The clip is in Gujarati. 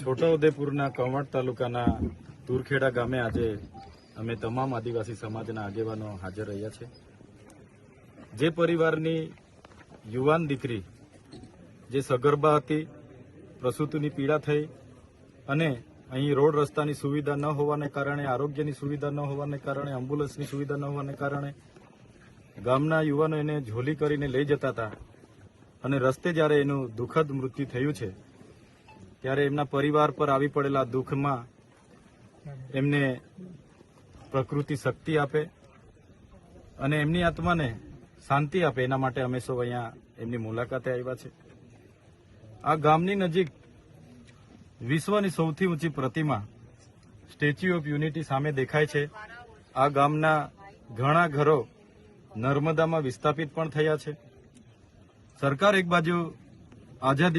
છોટાઉદેપુરના કંવટ તાલુકાના તુરખેડા ગામે આજે અમે તમામ આદિવાસી સમાજના આગેવાનો હાજર રહ્યા છે. જે પરિવારની યુવાન દીકરી, જે સગર્ભા હતી, પ્રસૂતિની પીડા થઈ અને અહીં રોડ રસ્તાની સુવિધા ન હોવાને કારણે, આરોગ્યની સુવિધા ન હોવાને કારણે એમ્બ્યુલન્સની સુવિધા ન હોવાને કારણે ગામના યુવાનો એને ઝોલી કરીને લઈ જતા હતા અને રસ્તે જ્યારે એનું દુઃખદ મૃત્યુ થયું છે ત્યારે એમના પરિવાર પર આવી પડેલા દુઃખમાં એમને પ્રકૃતિ શક્તિ આપે અને એમની આત્માને શાંતિ આપે. એના માટે અમે સૌ અહીંયા એમની મુલાકાતે આવ્યા છે. આ ગામની નજીક વિશ્વની સૌથી ઊંચી પ્રતિમા સ્ટેચ્યુ ઓફ યુનિટી સામે દેખાય છે. આ ગામના ઘણા ઘરો નર્મદામાં વિસ્થાપિત પણ થયા છે. સરકાર એક બાજુ આઝાદી